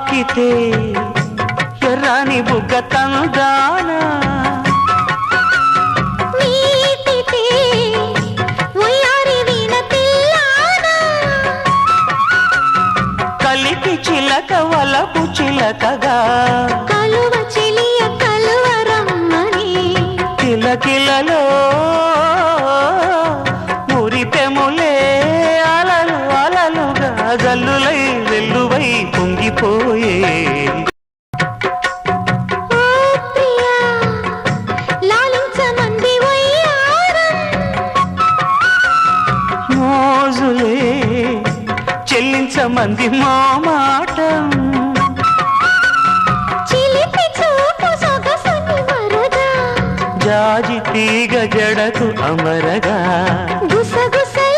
తాకితే ఎర్రని బుగ్గ తందానా కలిపి చిలక వలపు చిలకగా పొంగిపోయే. మోజులే చెల్లించమంది మా మాటం. జాజి తీగ జడకు అమరగా. గుసగుసల